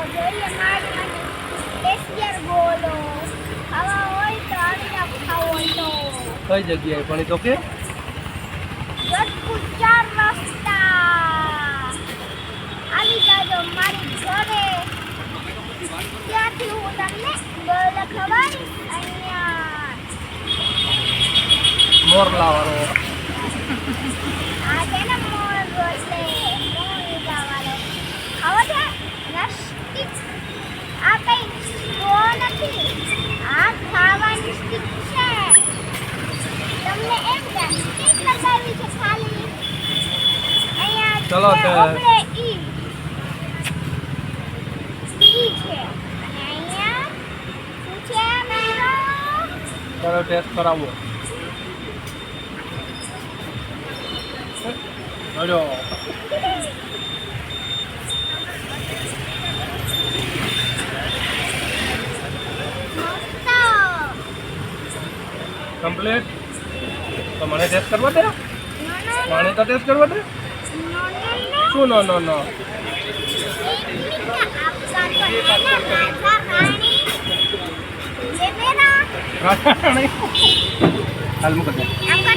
અગિયાર બોલો. ખાવા હોય તો ખાવો કઈ જગ્યાએ? પણ તો કે? ગઢપુર ચાર રસ્તા આવી જાજો મારી ઘરે. ત્યાંથી હું તમને બોલ અહીંયા. મોરલા વાળો. ચલો ચાલો ટેસ્ટ કરાવો. હલો કમ્પ્લીટ તો મને ટેસ્ટ કરવા દે? મને તો ટેસ્ટ કરવા દે? no, no, no.